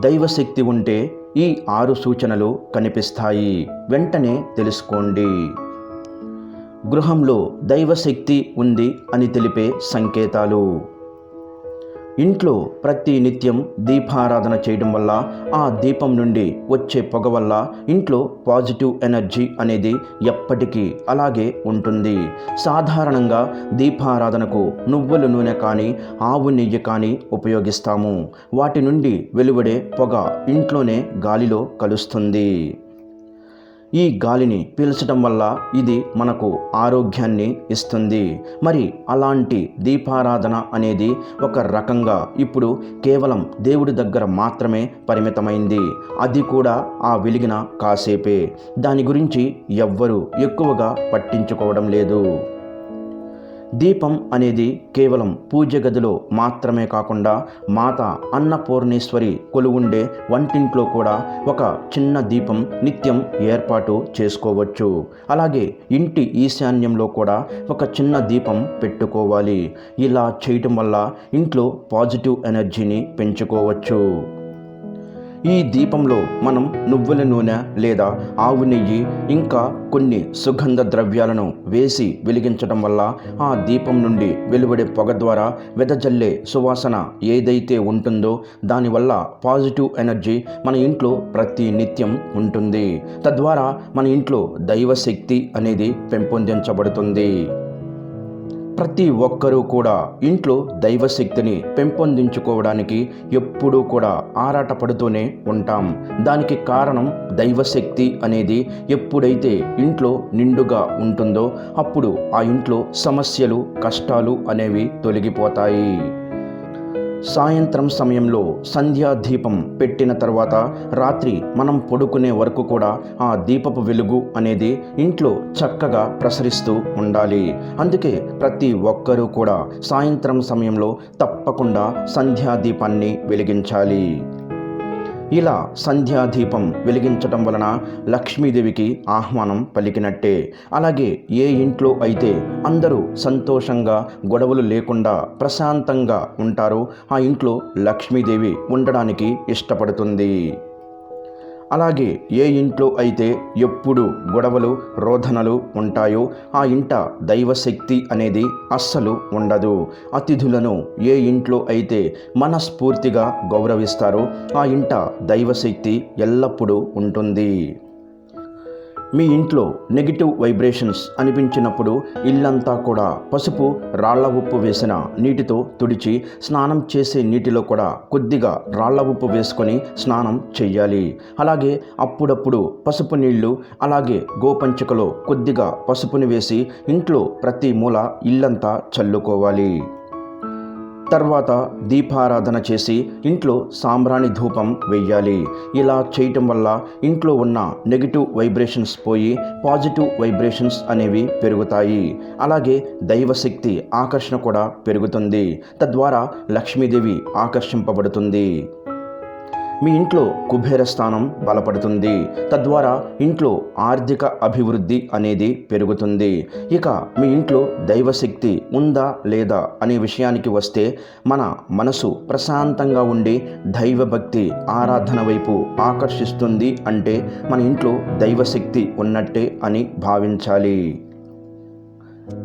దైవశక్తి ఉంటే ఈ ఆరు సూచనలు కనిపిస్తాయి. వెంటనే తెలుసుకోండి. గృహంలో దైవశక్తి ఉంది అని తెలిపే సంకేతాలు. ఇంట్లో ప్రతి నిత్యం దీపారాధన చేయడం వల్ల ఆ దీపం నుండి వచ్చే పొగ వల్ల ఇంట్లో పాజిటివ్ ఎనర్జీ అనేది ఎప్పటికీ అలాగే ఉంటుంది. సాధారణంగా దీపారాధనకు నువ్వుల నూనె కానీ ఆవు నెయ్యి కానీ ఉపయోగిస్తాము. వాటి నుండి వెలువడే పొగ ఇంట్లోనే గాలిలో కలుస్తుంది. ఈ గాలిని పీల్చడం వల్ల ఇది మనకు ఆరోగ్యాన్ని ఇస్తుంది. మరి అలాంటి దీపారాధన అనేది ఒక రకంగా ఇప్పుడు కేవలం దేవుడి దగ్గర మాత్రమే పరిమితమైంది. అది కూడా ఆ వెలిగిన కాసేపే. దాని గురించి ఎవ్వరూ ఎక్కువగా పట్టించుకోవడం లేదు. దీపం అనేది కేవలం పూజ గదిలో మాత్రమే కాకుండా మాత అన్నపూర్ణేశ్వరి కొలువుండే వంటింట్లో కూడా ఒక చిన్న దీపం నిత్యం ఏర్పాటు చేసుకోవచ్చు. అలాగే ఇంటి ఈశాన్యంలో కూడా ఒక చిన్న దీపం పెట్టుకోవాలి. ఇలా చేయటం వల్ల ఇంట్లో పాజిటివ్ ఎనర్జీని పెంచుకోవచ్చు. ఈ దీపంలో మనం నువ్వుల నూనె లేదా ఆవు నెయ్యి ఇంకా కొన్ని సుగంధ ద్రవ్యాలను వేసి వెలిగించడం వల్ల ఆ దీపం నుండి వెలువడే పొగ ద్వారా వెదజల్లే సువాసన ఏదైతే ఉంటుందో దానివల్ల పాజిటివ్ ఎనర్జీ మన ఇంట్లో ప్రతి నిత్యం ఉంటుంది. తద్వారా మన ఇంట్లో దైవశక్తి అనేది పెంపొందించబడుతుంది. ప్రతి ఒక్కరూ కూడా ఇంట్లో దైవశక్తిని పెంపొందించుకోవడానికి ఎప్పుడూ కూడా ఆరాటపడుతూనే ఉంటాం. దానికి కారణం దైవశక్తి అనేది ఎప్పుడైతే ఇంట్లో నిండుగా ఉంటుందో అప్పుడు ఆ ఇంట్లో సమస్యలు కష్టాలు అనేవి తొలగిపోతాయి. సాయంత్రం సమయంలో సంధ్యా దీపం పెట్టిన తర్వాత రాత్రి మనం పడుకునే వరకు కూడా ఆ దీపపు వెలుగు అనేది ఇంట్లో చక్కగా ప్రసరిస్తూ ఉండాలి. అందుకే ప్రతి ఒక్కరూ కూడా సాయంత్రం సమయంలో తప్పకుండా సంధ్యా దీపాన్ని వెలిగించాలి. ఇలా సంధ్యాదీపం వెలిగించటం వలన లక్ష్మీదేవికి ఆహ్వానం పలికినట్టే. అలాగే ఏ ఇంట్లో అయితే అందరూ సంతోషంగా గొడవలు లేకుండా ప్రశాంతంగా ఉంటారో ఆ ఇంట్లో లక్ష్మీదేవి ఉండడానికి ఇష్టపడుతుంది. అలాగే ఏ ఇంట్లో అయితే ఎప్పుడు గొడవలు రోధనలు ఉంటాయో ఆ ఇంట దైవశక్తి అనేది అస్సలు ఉండదు. అతిథులను ఏ ఇంట్లో అయితే మనస్ఫూర్తిగా గౌరవిస్తారో ఆ ఇంట దైవశక్తి ఎల్లప్పుడూ ఉంటుంది. మీ ఇంట్లో నెగిటివ్ వైబ్రేషన్స్ అనిపించినప్పుడు ఇల్లంతా కూడా పసుపు రాళ్ళ ఉప్పు వేసిన నీటితో తుడిచి స్నానం చేసే నీటిలో కూడా కొద్దిగా రాళ్ళ ఉప్పు వేసుకొని స్నానం చెయ్యాలి. అలాగే అప్పుడప్పుడు పసుపు నీళ్ళు అలాగే గోపంచికలో కొద్దిగా పసుపుని వేసి ఇంట్లో ప్రతి మూల ఇల్లంతా చల్లుకోవాలి. తర్వాత దీపారాధన చేసి ఇంట్లో సాంబ్రాణి ధూపం వెయ్యాలి. ఇలా చేయటం వల్ల ఇంట్లో ఉన్న నెగిటివ్ వైబ్రేషన్స్ పోయి పాజిటివ్ వైబ్రేషన్స్ అనేవి పెరుగుతాయి. అలాగే దైవశక్తి ఆకర్షణ కూడా పెరుగుతుంది. తద్వారా లక్ష్మీదేవి ఆకర్షింపబడుతుంది. మీ ఇంట్లో కుబేర స్థానం బలపడుతుంది. తద్వారా ఇంట్లో ఆర్థిక అభివృద్ధి అనేది పెరుగుతుంది. ఇక మీ ఇంట్లో దైవశక్తి ఉందా లేదా అనే విషయానికి వస్తే మన మనసు ప్రశాంతంగా ఉండి దైవభక్తి ఆరాధన వైపు ఆకర్షిస్తుంది అంటే మన ఇంట్లో దైవశక్తి ఉన్నట్టే అని భావించాలి.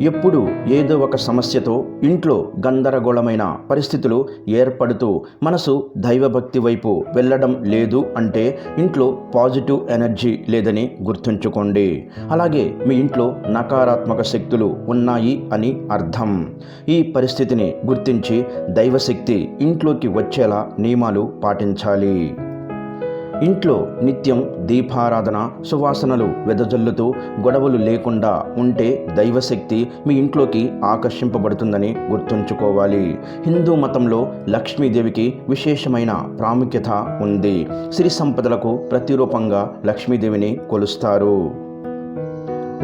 ఎప్పుడు ఏదో ఒక సమస్యతో ఇంట్లో గందరగోళమైన పరిస్థితులు ఏర్పడుతూ మనసు దైవభక్తి వైపు వెళ్ళడం లేదు అంటే ఇంట్లో పాజిటివ్ ఎనర్జీ లేదని గుర్తుంచుకోండి. అలాగే మీ ఇంట్లో నకారాత్మక శక్తులు ఉన్నాయి అని అర్థం. ఈ పరిస్థితిని గుర్తించి దైవశక్తి ఇంట్లోకి వచ్చేలా నియమాలు పాటించాలి. ఇంట్లో నిత్యం దీపారాధన సువాసనలు వెదజల్లుతూ గొడవలు లేకుండా ఉంటే దైవశక్తి మీ ఇంట్లోకి ఆకర్షింపబడుతుందని గుర్తుంచుకోవాలి. హిందూ మతంలో లక్ష్మీదేవికి విశేషమైన ప్రాముఖ్యత ఉంది. సిరి సంపదలకు ప్రతిరూపంగా లక్ష్మీదేవిని కొలుస్తారు.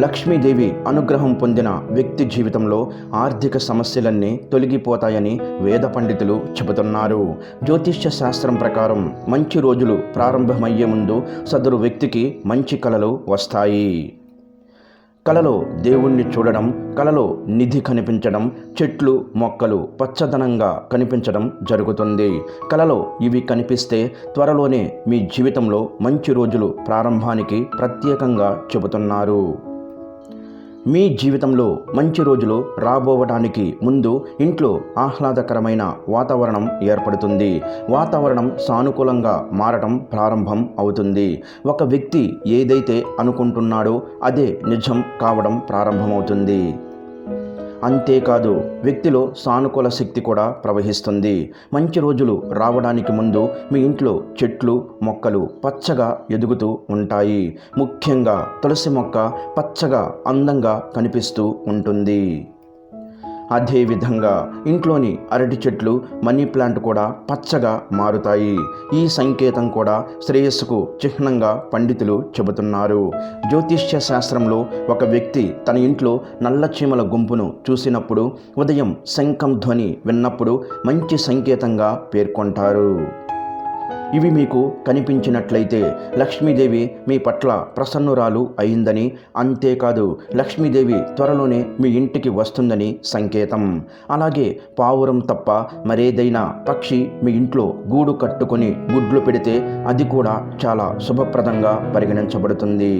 లక్ష్మీదేవి అనుగ్రహం పొందిన వ్యక్తి జీవితంలో ఆర్థిక సమస్యలన్నీ తొలగిపోతాయని వేద పండితులు చెబుతున్నారు. జ్యోతిష్య శాస్త్రం ప్రకారం మంచి రోజులు ప్రారంభమయ్యే ముందు సదరు వ్యక్తికి మంచి కళలు వస్తాయి. కలలో దేవుణ్ణి చూడడం కలలో నిధి కనిపించడం చెట్లు మొక్కలు పచ్చదనంగా కనిపించడం జరుగుతుంది. కలలో ఇవి కనిపిస్తే త్వరలోనే మీ జీవితంలో మంచి రోజులు ప్రారంభానికి ప్రత్యేకంగా చెబుతున్నారు. మీ జీవితంలో మంచి రోజులు రాబోవడానికి ముందు ఇంట్లో ఆహ్లాదకరమైన వాతావరణం ఏర్పడుతుంది. వాతావరణం సానుకూలంగా మారటం ప్రారంభం అవుతుంది. ఒక వ్యక్తి ఏదైతే అనుకుంటున్నాడో అదే నిజం కావడం ప్రారంభమవుతుంది. అంతేకాదు వ్యక్తిలో సానుకూల శక్తి కూడా ప్రవహిస్తుంది. మంచి రోజులు రావడానికి ముందు మీ ఇంట్లో చెట్లు మొక్కలు పచ్చగా ఎదుగుతూ ఉంటాయి. ముఖ్యంగా తులసి మొక్క పచ్చగా అందంగా కనిపిస్తూ ఉంటుంది. అదేవిధంగా ఇంట్లోని అరటి చెట్లు మనీ ప్లాంట్ కూడా పచ్చగా మారుతాయి. ఈ సంకేతం కూడా శ్రేయస్సుకు చిహ్నంగా పండితులు చెబుతున్నారు. జ్యోతిష్య శాస్త్రంలో ఒక వ్యక్తి తన ఇంట్లో నల్లచీమల గుంపును చూసినప్పుడు ఉదయం శంఖం ధ్వని విన్నప్పుడు మంచి సంకేతంగా పేర్కొంటారు. ఇవి మీకు కనిపించినట్లయితే లక్ష్మీదేవి మీ పట్ల ప్రసన్నురాలు అయిందని అంతేకాదు లక్ష్మీదేవి త్వరలోనే మీ ఇంటికి వస్తుందని సంకేతం. అలాగే పావురం తప్ప మరేదైనా పక్షి మీ ఇంట్లో గూడు కట్టుకొని గుడ్లు పెడితే అది కూడా చాలా శుభప్రదంగా పరిగణించబడుతుంది.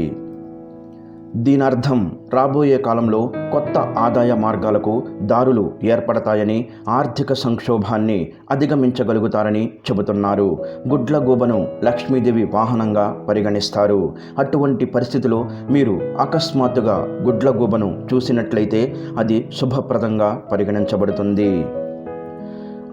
దీనర్థం రాబోయే కాలంలో కొత్త ఆదాయ మార్గాలకు దారులు ఏర్పడతాయని ఆర్థిక సంక్షోభాన్ని అధిగమించగలుగుతారని చెబుతున్నారు. గుడ్లగూబను లక్ష్మీదేవి వాహనంగా పరిగణిస్తారు. అటువంటి పరిస్థితిలో మీరు అకస్మాత్తుగా గుడ్లగూబను చూసినట్లయితే అది శుభప్రదంగా పరిగణించబడుతుంది.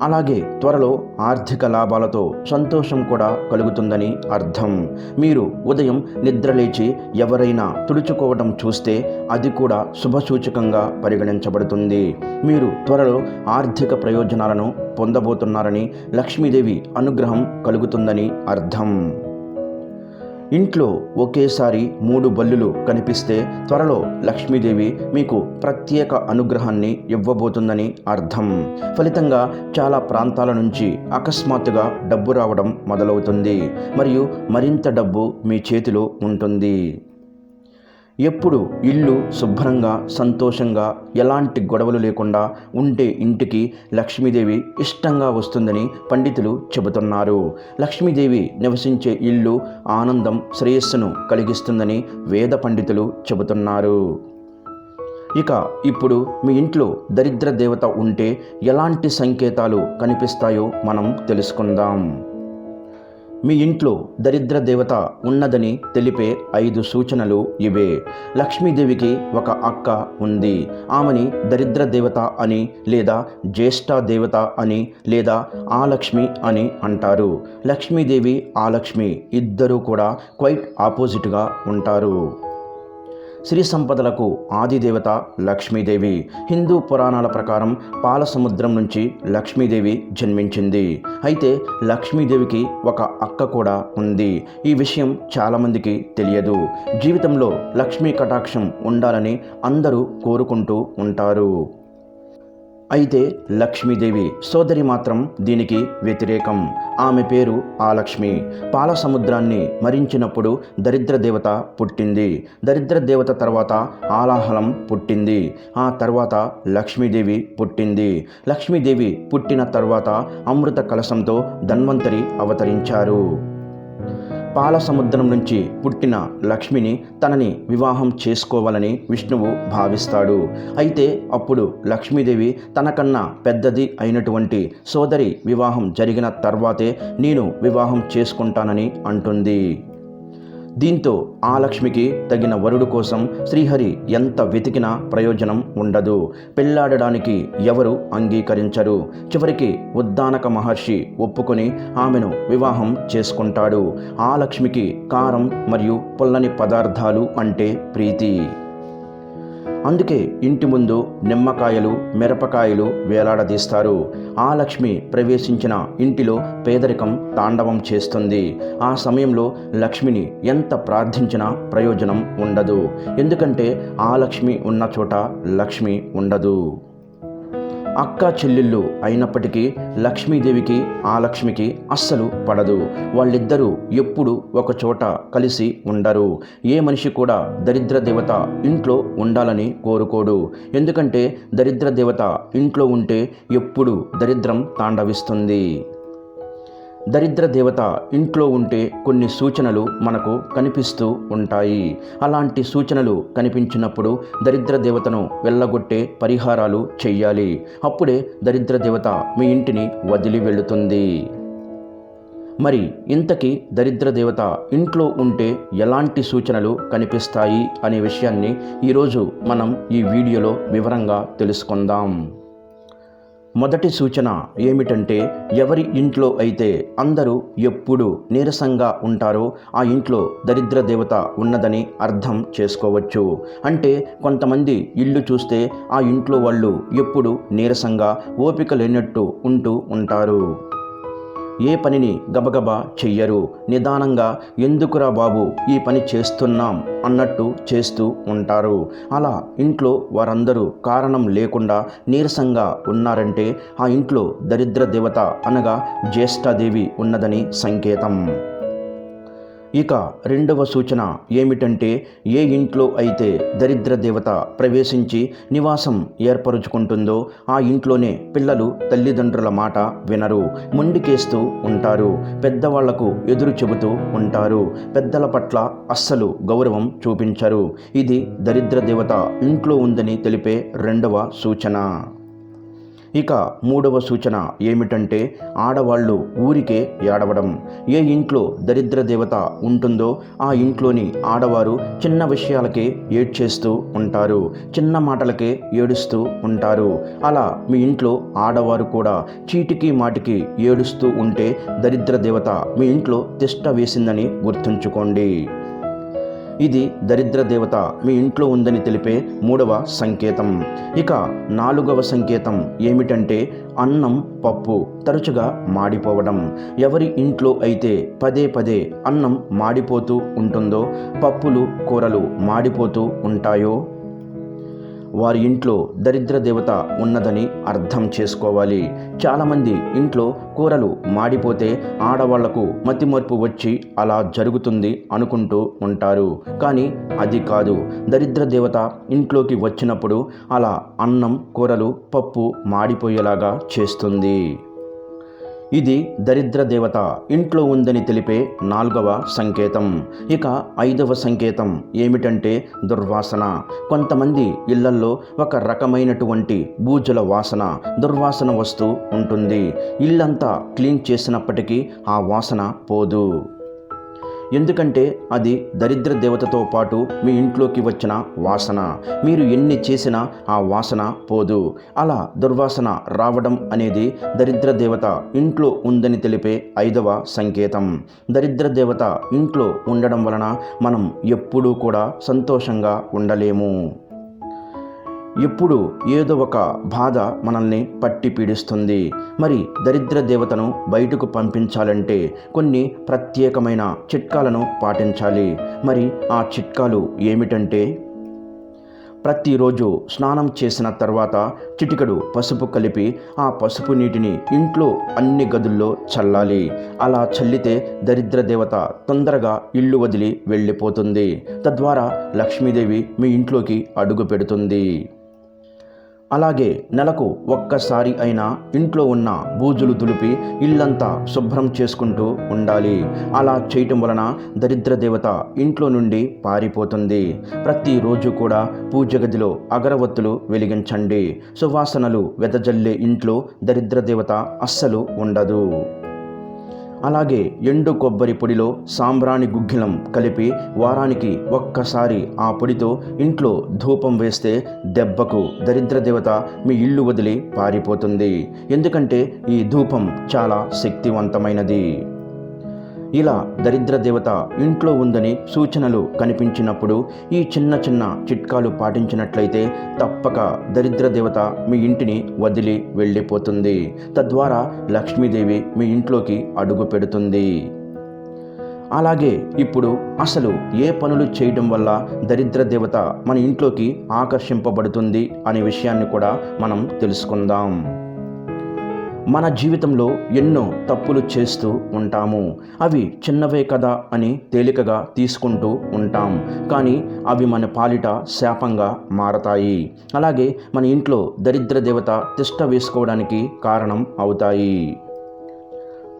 అలాగే త్వరలో ఆర్థిక లాభాలతో సంతోషం కూడా కలుగుతుందని అర్థం. మీరు ఉదయం నిద్రలేచి ఎవరైనా తుడుచుకోవడం చూస్తే అది కూడా శుభసూచకంగా పరిగణించబడుతుంది. మీరు త్వరలో ఆర్థిక ప్రయోజనాలను పొందబోతున్నారని లక్ష్మీదేవి అనుగ్రహం కలుగుతుందని అర్థం. ఇంట్లో ఒకేసారి మూడు బల్లులు కనిపిస్తే త్వరలో లక్ష్మీదేవి మీకు ప్రత్యేక అనుగ్రహాన్ని ఇవ్వబోతుందని అర్థం. ఫలితంగా చాలా ప్రాంతాల నుంచి అకస్మాత్తుగా డబ్బు రావడం మొదలవుతుంది. మరియు మరింత డబ్బు మీ చేతిలో ఉంటుంది. ఎప్పుడు ఇల్లు శుభ్రంగా సంతోషంగా ఎలాంటి గొడవలు లేకుండా ఉండే ఇంటికి లక్ష్మీదేవి ఇష్టంగా వస్తుందని పండితులు చెబుతున్నారు. లక్ష్మీదేవి నివసించే ఇల్లు ఆనందం శ్రేయస్సును కలిగిస్తుందని వేద పండితులు చెబుతున్నారు. ఇక ఇప్పుడు మీ ఇంట్లో దరిద్ర దేవత ఉంటే ఎలాంటి సంకేతాలు కనిపిస్తాయో మనం తెలుసుకుందాం. మీ ఇంట్లో దరిద్ర దేవత ఉన్నదని తెలిపే ఐదు సూచనలు ఇవే. లక్ష్మీదేవికి ఒక అక్క ఉంది. ఆమెని దరిద్ర దేవత అని లేదా జ్యేష్ఠ దేవత అని లేదా ఆలక్ష్మి అని అంటారు. లక్ష్మీదేవి ఆలక్ష్మి ఇద్దరూ కూడా క్వైట్ ఆపోజిట్గా ఉంటారు. శ్రీ సంపదలకు ఆదిదేవత లక్ష్మీదేవి. హిందూ పురాణాల ప్రకారం పాల సముద్రం నుంచి లక్ష్మీదేవి జన్మించింది. అయితే లక్ష్మీదేవికి ఒక అక్క కూడా ఉంది. ఈ విషయం చాలామందికి తెలియదు. జీవితంలో లక్ష్మీ కటాక్షం ఉండాలని అందరూ కోరుకుంటూ ఉంటారు. అయితే లక్ష్మీదేవి సోదరి మాత్రం దీనికి వ్యతిరేకం. ఆమె పేరు ఆలక్ష్మి పాల సముద్రాన్ని మరించినప్పుడు దరిద్ర దేవత పుట్టింది. దరిద్ర దేవత తర్వాత ఆలాహలం పుట్టింది. ఆ తర్వాత లక్ష్మీదేవి పుట్టింది. లక్ష్మీదేవి పుట్టిన తర్వాత అమృత కలశంతో ధన్వంతరి అవతరించారు. పాల సముద్రం నుంచి పుట్టిన లక్ష్మిని తనని వివాహం చేసుకోవాలని విష్ణువు భావిస్తాడు. అయితే అప్పుడు లక్ష్మీదేవి తనకన్నా పెద్దది అయినటువంటి సోదరి వివాహం జరిగిన తర్వాతే నేను వివాహం చేసుకుంటానని అంటుంది. దీంతో ఆ లక్ష్మికి తగిన వరుడు కోసం శ్రీహరి ఎంత వెతికినా ప్రయోజనం ఉండదు. పెళ్ళాడడానికి ఎవరు అంగీకరించరు. చివరికి ఉద్దానక మహర్షి ఒప్పుకొని ఆమెను వివాహం చేసుకుంటాడు. ఆ లక్ష్మికి కారం మరియు పుల్లని పదార్థాలు అంటే ప్రీతి. అందుకే ఇంటి ముందు నిమ్మకాయలు మిరపకాయలు వేలాడదీస్తారు. ఆ లక్ష్మి ప్రవేశించిన ఇంటిలో పేదరికం తాండవం చేస్తుంది. ఆ సమయంలో లక్ష్మిని ఎంత ప్రార్థించినా ప్రయోజనం ఉండదు. ఎందుకంటే ఆ లక్ష్మి ఉన్న చోట లక్ష్మి ఉండదు. అక్క చెల్లెళ్ళు అయినప్పటికీ లక్ష్మీదేవికి ఆ లక్ష్మికి అస్సలు పడదు. వాళ్ళిద్దరూ ఎప్పుడు ఒక చోట కలిసి ఉండరు. ఏ మనిషి కూడా దరిద్ర దేవత ఇంట్లో ఉండాలని కోరుకోడు. ఎందుకంటే దరిద్ర దేవత ఇంట్లో ఉంటే ఎప్పుడు దరిద్రం తాండవిస్తుంది. దరిద్ర దేవత ఇంట్లో ఉంటే కొన్ని సూచనలు మనకు కనిపిస్తూ ఉంటాయి. అలాంటి సూచనలు కనిపించినప్పుడు దరిద్ర దేవతను వెళ్ళగొట్టే పరిహారాలు చెయ్యాలి. అప్పుడే దరిద్ర దేవత మీ ఇంటిని వదిలి వెళుతుంది. మరి ఇంతకీ దరిద్ర దేవత ఇంట్లో ఉంటే ఎలాంటి సూచనలు కనిపిస్తాయి అనే విషయాన్ని ఈరోజు మనం ఈ వీడియోలో వివరంగా తెలుసుకుందాం. మొదటి సూచన ఏమిటంటే ఎవరి ఇంట్లో అయితే అందరూ ఎప్పుడు నీరసంగా ఉంటారో ఆ ఇంట్లో దరిద్ర దేవత ఉన్నదని అర్థం చేసుకోవచ్చు. అంటే కొంతమంది ఇల్లు చూస్తే ఆ ఇంట్లో వాళ్ళు ఎప్పుడు నీరసంగా ఓపిక లేనట్టు ఉంటూ ఉంటారు. ఏ పనిని గబగబా చెయ్యరు. నిదానంగా ఎందుకురా బాబు ఈ పని చేస్తున్నాం అన్నట్టు చేస్తూ ఉంటారు. అలా ఇంట్లో వారందరూ కారణం లేకుండా నీరసంగా ఉన్నారంటే ఆ ఇంట్లో దరిద్ర దేవత అనగా జ్యేష్ఠదేవి ఉన్నదని సంకేతం. ఇక రెండవ సూచన ఏమిటంటే ఏ ఇంట్లో అయితే దరిద్ర దేవత ప్రవేశించి నివాసం ఏర్పరుచుకుంటుందో ఆ ఇంట్లోనే పిల్లలు తల్లిదండ్రుల మాట వినరు మొండికేస్తూ ఉంటారు పెద్దవాళ్ళకు ఎదురు చెబుతూ ఉంటారు పెద్దల పట్ల అస్సలు గౌరవం చూపించరు. ఇది దరిద్ర దేవత ఇంట్లో ఉందని తెలిపే రెండవ సూచన. ఇక మూడవ సూచన ఏమిటంటే ఆడవాళ్ళు ఊరికే ఏడవడం. ఏ ఇంట్లో దరిద్ర దేవత ఉంటుందో ఆ ఇంట్లోని ఆడవారు చిన్న విషయాలకే ఏడ్చేస్తూ ఉంటారు చిన్న మాటలకే ఏడుస్తూ ఉంటారు. అలా మీ ఇంట్లో ఆడవారు కూడా చీటికి మాటికి ఏడుస్తూ ఉంటే దరిద్ర దేవత మీ ఇంట్లో తిష్ట వేసిందని గుర్తుంచుకోండి. ఇది దరిద్ర దేవత మీ ఇంట్లో ఉందని తెలిపే మూడవ సంకేతం. ఇక నాలుగవ సంకేతం ఏమిటంటే అన్నం పప్పు తరచుగా మాడిపోవడం. ఎవరి ఇంట్లో అయితే పదే పదే అన్నం మాడిపోతూ ఉంటుందో పప్పులు కూరలు మాడిపోతూ ఉంటాయో వారి ఇంట్లో దరిద్ర దేవత ఉన్నదని అర్థం చేసుకోవాలి. చాలామంది ఇంట్లో కూరలు మాడిపోతే ఆడవాళ్ళకు మతిమర్పు వచ్చి అలా జరుగుతుంది అనుకుంటూ ఉంటారు. కానీ అది కాదు. దరిద్ర దేవత ఇంట్లోకి వచ్చినప్పుడు అలా అన్నం కూరలు పప్పు మాడిపోయేలాగా చేస్తుంది. ఇది దరిద్ర దేవత ఇంట్లో ఉందని తెలిపే నాలుగవ సంకేతం. ఇక ఐదవ సంకేతం ఏమిటంటే దుర్వాసన. కొంతమంది ఇళ్ళల్లో ఒక రకమైనటువంటి బూజుల వాసన దుర్వాసన వస్తూ ఉంటుంది. ఇల్లంతా క్లీన్ చేసినప్పటికీ ఆ వాసన పోదు. ఎందుకంటే అది దరిద్ర దేవతతో పాటు మీ ఇంట్లోకి వచ్చిన వాసన. మీరు ఎన్ని చేసినా ఆ వాసన పోదు. అలా దుర్వాసన రావడం అనేది దరిద్ర దేవత ఇంట్లో ఉందని తెలిపే ఐదవ సంకేతం. దరిద్ర దేవత ఇంట్లో ఉండడం వలన మనం ఎప్పుడూ కూడా సంతోషంగా ఉండలేము. ఎప్పుడు ఏదో ఒక బాధ మనల్ని పట్టి పీడిస్తుంది. మరి దరిద్ర దేవతను బయటకు పంపించాలంటే కొన్ని ప్రత్యేకమైన చిట్కాలను పాటించాలి. మరి ఆ చిట్కాలు ఏమిటంటే ప్రతిరోజు స్నానం చేసిన తర్వాత చిటికడు పసుపు కలిపి ఆ పసుపు నీటిని ఇంట్లో అన్ని గదుల్లో చల్లాలి. అలా చల్లితే దరిద్ర దేవత తొందరగా ఇల్లు వదిలి వెళ్ళిపోతుంది. తద్వారా లక్ష్మీదేవి మీ ఇంట్లోకి అడుగు పెడుతుంది. అలాగే నెలకు ఒక్కసారి అయినా ఇంట్లో ఉన్న బూజులు దులిపి ఇల్లంతా శుభ్రం చేసుకుంటూ ఉండాలి. అలా చేయటం వలన దరిద్ర దేవత ఇంట్లో నుండి పారిపోతుంది. ప్రతిరోజు కూడా పూజ గదిలో అగరవత్తులు వెలిగించండి. సువాసనలు వెదజల్లే ఇంట్లో దరిద్ర దేవత అస్సలు ఉండదు. అలాగే ఎండు కొబ్బరి పొడిలో సాంబ్రాణి గుగ్గిలం కలిపి వారానికి ఒక్కసారి ఆ పొడితో ఇంట్లో ధూపం వేస్తే దెబ్బకు దరిద్ర దేవత మీ ఇల్లు వదిలి పారిపోతుంది. ఎందుకంటే ఈ ధూపం చాలా శక్తివంతమైనది. ఇలా దరిద్ర దేవత ఇంట్లో ఉందని సూచనలు కనిపించినప్పుడు ఈ చిన్న చిన్న చిట్కాలు పాటించినట్లయితే తప్పక దరిద్ర దేవత మీ ఇంటిని వదిలి వెళ్ళిపోతుంది. తద్వారా లక్ష్మీదేవి మీ ఇంట్లోకి అడుగు పెడుతుంది. అలాగే ఇప్పుడు అసలు ఏ పనులు చేయడం వల్ల దరిద్ర దేవత మన ఇంట్లోకి ఆకర్షింపబడుతుంది అనే విషయాన్ని కూడా మనం తెలుసుకుందాం. మన జీవితంలో ఎన్నో తప్పులు చేస్తూ ఉంటాము. అవి చిన్నవే కదా అని తేలికగా తీసుకుంటూ ఉంటాం. కానీ అవి మన పాలిట శాపంగా మారతాయి. అలాగే మన ఇంట్లో దరిద్ర దేవత తిష్ట వేసుకోవడానికి కారణం అవుతాయి.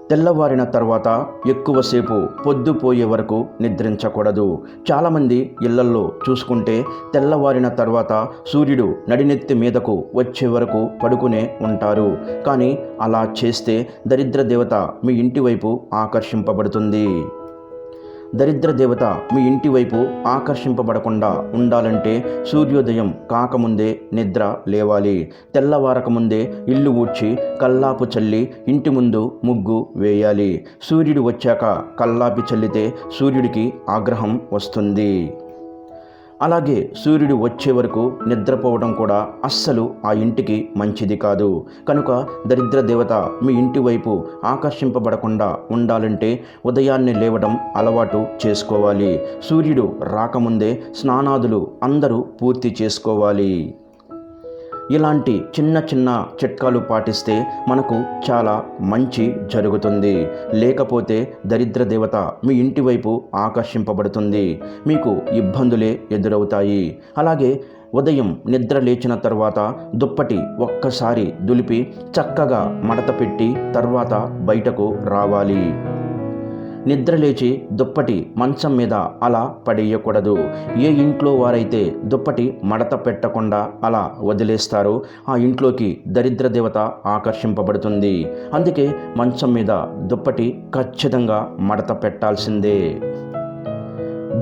తెల్లవారిన తర్వాత ఎక్కువసేపు పొద్దుపోయే వరకు నిద్రించకూడదు. చాలామంది ఇళ్ళల్లో చూసుకుంటే తెల్లవారిన తర్వాత సూర్యుడు నడినెత్తి మీదకు వచ్చే వరకు పడుకునే ఉంటారు. కానీ అలా చేస్తే దరిద్ర దేవత మీ ఇంటి వైపు ఆకర్షింపబడుతుంది. దరిద్ర దేవత మీ ఇంటి వైపు ఆకర్షింపబడకుండా ఉండాలంటే సూర్యోదయం కాకముందే నిద్ర లేవాలి. తెల్లవారకముందే ఇల్లు ఊడ్చి కల్లాపు చల్లి ఇంటి ముందు ముగ్గు వేయాలి. సూర్యుడు వచ్చాక కల్లాపి చల్లితే సూర్యుడికి ఆగ్రహం వస్తుంది. అలాగే సూర్యుడు వచ్చే వరకు నిద్రపోవడం కూడా అస్సలు ఆ ఇంటికి మంచిది కాదు. కనుక దరిద్ర దేవత మీ ఇంటి వైపు ఆకర్షింపబడకుండా ఉండాలంటే ఉదయాన్నే లేవడం అలవాటు చేసుకోవాలి. సూర్యుడు రాకముందే స్నానాదులు అందరూ పూర్తి చేసుకోవాలి. ఇలాంటి చిన్న చిన్న చిట్కాలు పాటిస్తే మనకు చాలా మంచి జరుగుతుంది. లేకపోతే దరిద్ర దేవత మీ ఇంటి వైపు ఆకర్షింపబడుతుంది. మీకు ఇబ్బందులే ఎదురవుతాయి. అలాగే ఉదయం నిద్ర లేచిన తర్వాత దుప్పటి ఒక్కసారి దులిపి చక్కగా మడత పెట్టి తర్వాత బయటకు రావాలి. నిద్రలేచి దుప్పటి మంచం మీద అలా పడేయకూడదు. ఏ ఇంట్లో వారైతే దుప్పటి మడత పెట్టకుండా అలా వదిలేస్తారో ఆ ఇంట్లోకి దరిద్ర దేవత ఆకర్షింపబడుతుంది. అందుకే మంచం మీద దుప్పటి ఖచ్చితంగా మడత పెట్టాల్సిందే.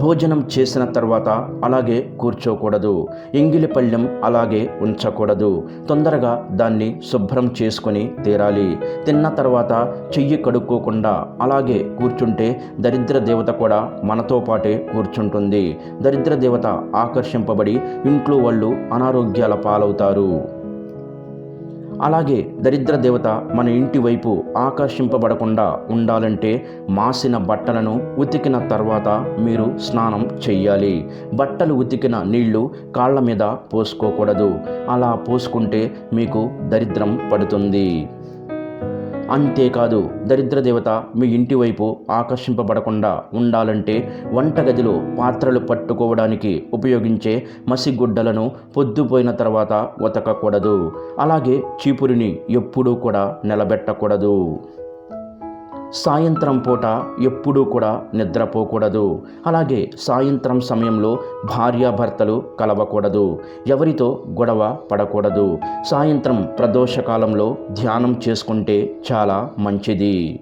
భోజనం చేసిన తర్వాత అలాగే కూర్చోకూడదు. ఎంగిలి పళ్ళెం అలాగే ఉంచకూడదు. తొందరగా దాన్ని శుభ్రం చేసుకొని తీరాలి. తిన్న తర్వాత చెయ్యి కడుక్కోకుండా అలాగే కూర్చుంటే దరిద్ర దేవత కూడా మనతో పాటే కూర్చుంటుంది. దరిద్ర దేవత ఆకర్షింపబడి ఇంట్లో వాళ్ళు అనారోగ్యాల పాలవుతారు. అలాగే దరిద్ర దేవత మన ఇంటి వైపు ఆకర్షింపబడకుండా ఉండాలంటే మాసిన బట్టలను ఉతికిన తర్వాత మీరు స్నానం చెయ్యాలి. బట్టలు ఉతికిన నీళ్ళు కాళ్ళ మీద పోసుకోకూడదు. అలా పోసుకుంటే మీకు దరిద్రం పడుతుంది. అంతేకాదు దరిద్ర దేవత మీ ఇంటి వైపు ఆకర్షింపబడకుండా ఉండాలంటే వంటగదిలో పాత్రలు పట్టుకోవడానికి ఉపయోగించే మసిగుడ్డలను పొద్దుపోయిన తర్వాత ఉతకకూడదు. అలాగే చీపురిని ఎప్పుడూ కూడా నిలబెట్టకూడదు. సాయంత్రం పూట ఎప్పుడూ కూడా నిద్రపోకూడదు. అలాగే సాయంత్రం సమయంలో భార్యాభర్తలు కలవకూడదు. ఎవరితో గొడవ పడకూడదు. సాయంత్రం ప్రదోషకాలంలో ధ్యానం చేసుకుంటే చాలా మంచిది.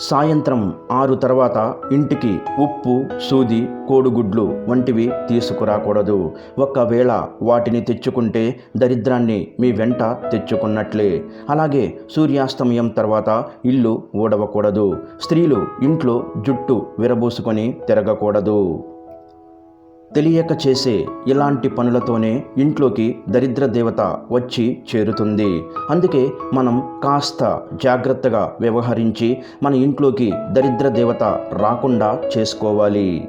సాయంత్రం ఆరు తర్వాత ఇంటికి ఉప్పు సూది కోడిగుడ్లు వంటివి తీసుకురాకూడదు. ఒకవేళ వాటిని తెచ్చుకుంటే దరిద్రాన్ని మీ వెంట తెచ్చుకున్నట్లే. అలాగే సూర్యాస్తమయం తర్వాత ఇల్లు ఊడవకూడదు. స్త్రీలు ఇంట్లో జుట్టు విరబూసుకొని తిరగకూడదు. తెలియక చేసే ఇలాంటి పనులతోనే ఇంట్లోకి దరిద్ర దేవత వచ్చి చేరుతుంది. అందుకే మనం కాస్త జాగ్రత్తగా వ్యవహరించి మన ఇంట్లోకి దరిద్ర దేవత రాకుండా చేసుకోవాలి.